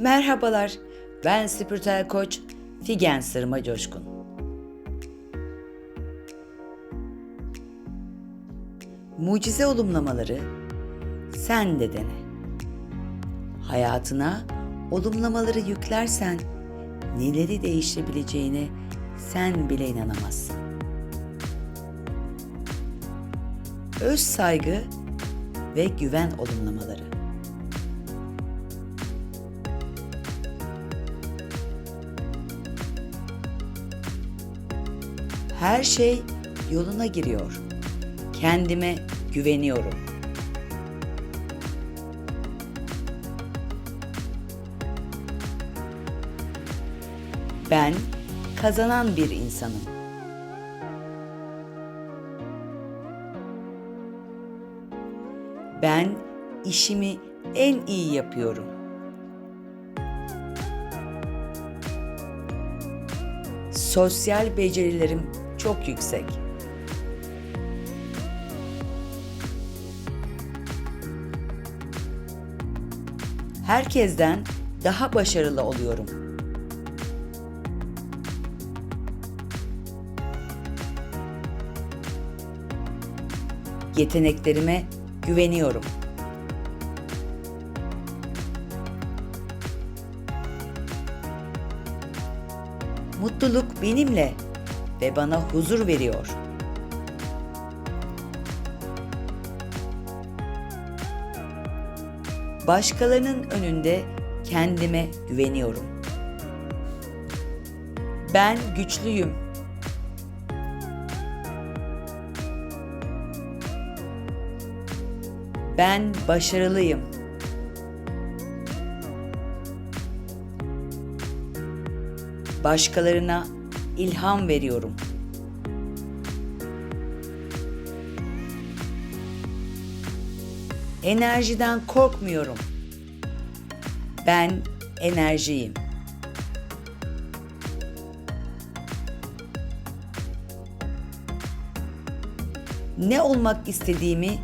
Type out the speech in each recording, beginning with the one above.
Merhabalar, ben spiritüel koç Figen Sırma Coşkun. Mucize olumlamaları sen de dene. Hayatına olumlamaları yüklersen neleri değişebileceğine sen bile inanamazsın. Öz saygı ve güven olumlamaları. Her şey yoluna giriyor. Kendime güveniyorum. Ben kazanan bir insanım. Ben işimi en iyi yapıyorum. Sosyal becerilerim çok yüksek. Herkesten daha başarılı oluyorum. Yeteneklerime güveniyorum. Mutluluk benimle ve bana huzur veriyor. Başkalarının önünde kendime güveniyorum. Ben güçlüyüm. Ben başarılıyım. Başkalarına ilham veriyorum. Enerjiden korkmuyorum. Ben enerjiyim. Ne olmak istediğimi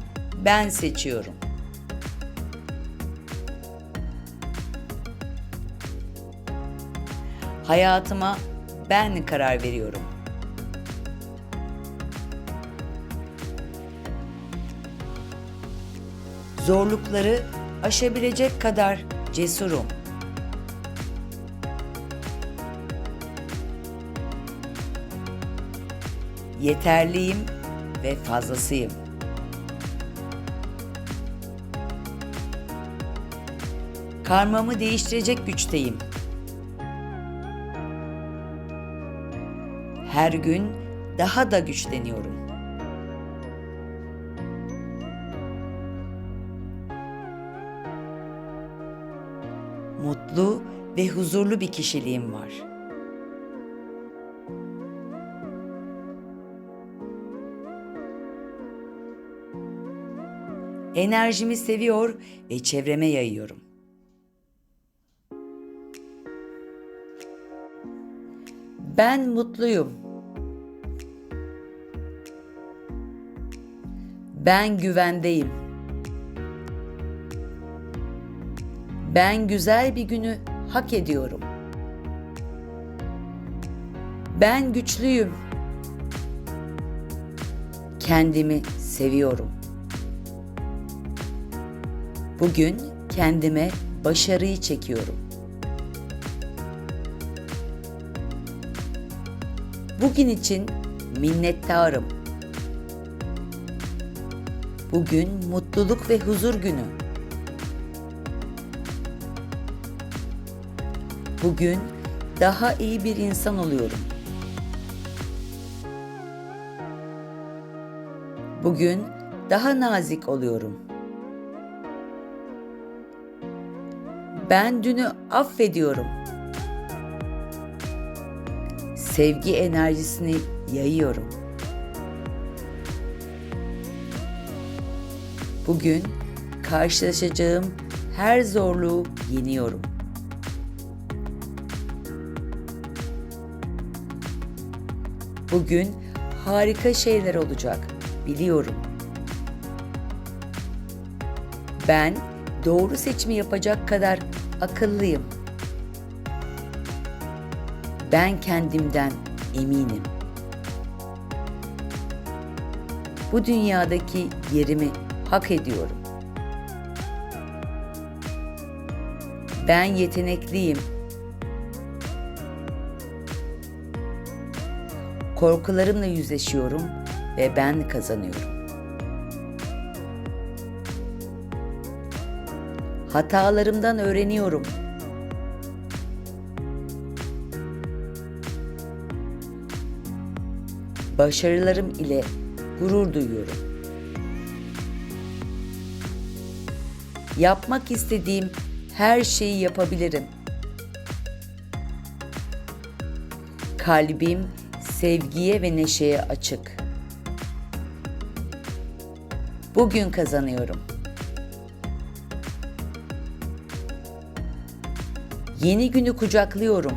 ben seçiyorum. Hayatıma ben karar veriyorum. Zorlukları aşabilecek kadar cesurum. Yeterliyim ve fazlasıyım. Karmamı değiştirecek güçteyim. Her gün daha da güçleniyorum. Mutlu ve huzurlu bir kişiliğim var. Enerjimi seviyor ve çevreme yayıyorum. Ben mutluyum. Ben güvendeyim. Ben güzel bir günü hak ediyorum. Ben güçlüyüm. Kendimi seviyorum. Bugün kendime başarıyı çekiyorum. Bugün için minnettarım. Bugün mutluluk ve huzur günü. Bugün daha iyi bir insan oluyorum. Bugün daha nazik oluyorum. Ben dünü affediyorum. Sevgi enerjisini yayıyorum. Bugün karşılaşacağım her zorluğu yeniyorum. Bugün harika şeyler olacak, biliyorum. Ben doğru seçimi yapacak kadar akıllıyım. Ben kendimden eminim. Bu dünyadaki yerimi hak ediyorum. Ben yetenekliyim. Korkularımla yüzleşiyorum ve ben kazanıyorum. Hatalarımdan öğreniyorum. Başarılarım ile gurur duyuyorum. Yapmak istediğim her şeyi yapabilirim. Kalbim sevgiye ve neşeye açık. Bugün kazanıyorum. Yeni günü kucaklıyorum.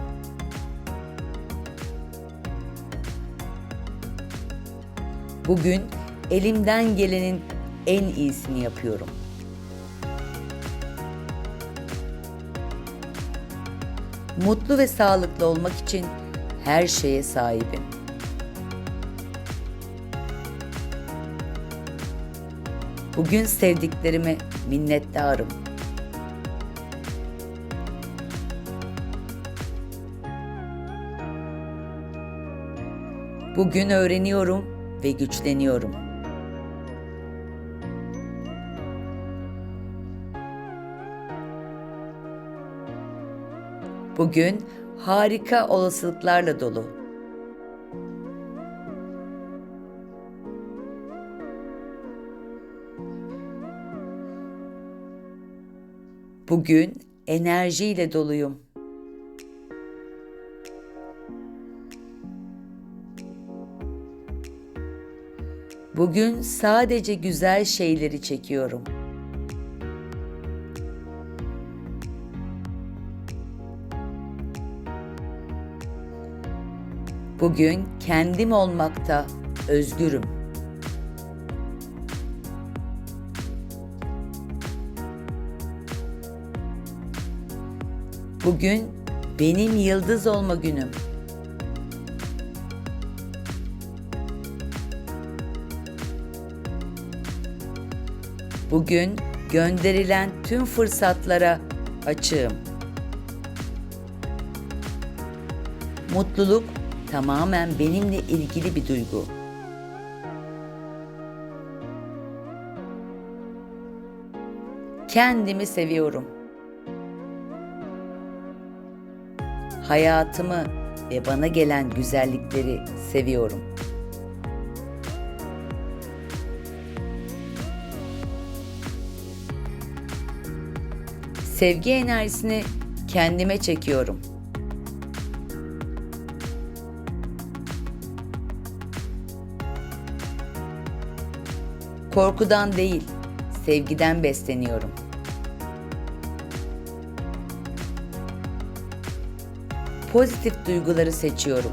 Bugün elimden gelenin en iyisini yapıyorum. Mutlu ve sağlıklı olmak için her şeye sahibim. Bugün sevdiklerime minnettarım. Bugün öğreniyorum ve güçleniyorum. Bugün harika olasılıklarla dolu. Bugün enerjiyle doluyum. Bugün sadece güzel şeyleri çekiyorum. Bugün kendim olmakta özgürüm. Bugün benim yıldız olma günüm. Bugün gönderilen tüm fırsatlara açığım. Mutluluk tamamen benimle ilgili bir duygu. Kendimi seviyorum. Hayatımı ve bana gelen güzellikleri seviyorum. Sevgi enerjisini kendime çekiyorum. Korkudan değil, sevgiden besleniyorum. Pozitif duyguları seçiyorum.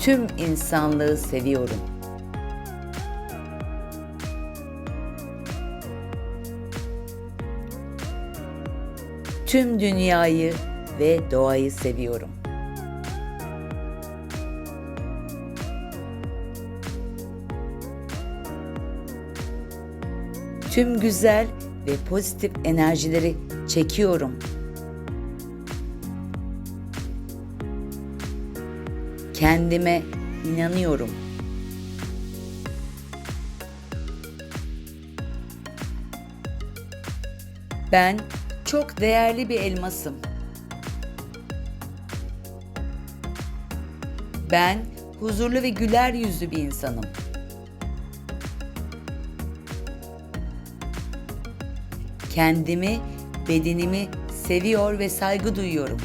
Tüm insanlığı seviyorum. Tüm dünyayı ve doğayı seviyorum. Tüm güzel ve pozitif enerjileri çekiyorum. Kendime inanıyorum. Ben çok değerli bir elmasım. Ben huzurlu ve güler yüzlü bir insanım. Kendimi, bedenimi seviyor ve saygı duyuyorum.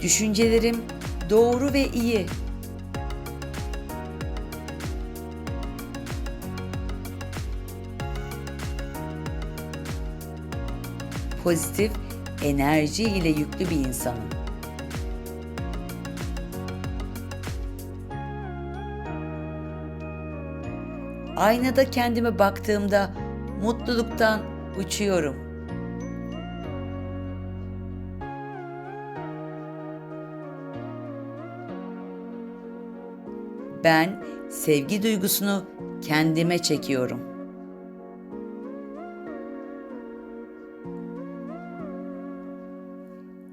Düşüncelerim doğru ve iyi. Pozitif enerji ile yüklü bir insanım. Aynada kendime baktığımda mutluluktan uçuyorum. Ben sevgi duygusunu kendime çekiyorum.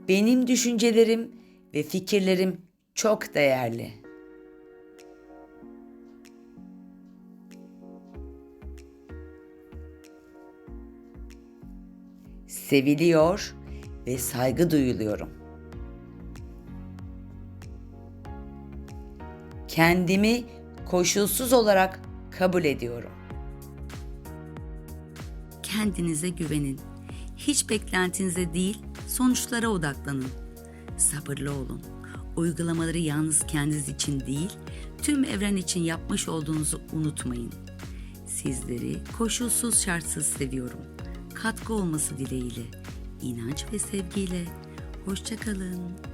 Benim düşüncelerim ve fikirlerim çok değerli. Seviliyor ve saygı duyuluyorum. Kendimi koşulsuz olarak kabul ediyorum. Kendinize güvenin. Hiç beklentinize değil, sonuçlara odaklanın. Sabırlı olun. Uygulamaları yalnız kendiniz için değil, tüm evren için yapmış olduğunuzu unutmayın. Sizleri koşulsuz şartsız seviyorum. Katkı olması dileğiyle, inanç ve sevgiyle. Hoşçakalın.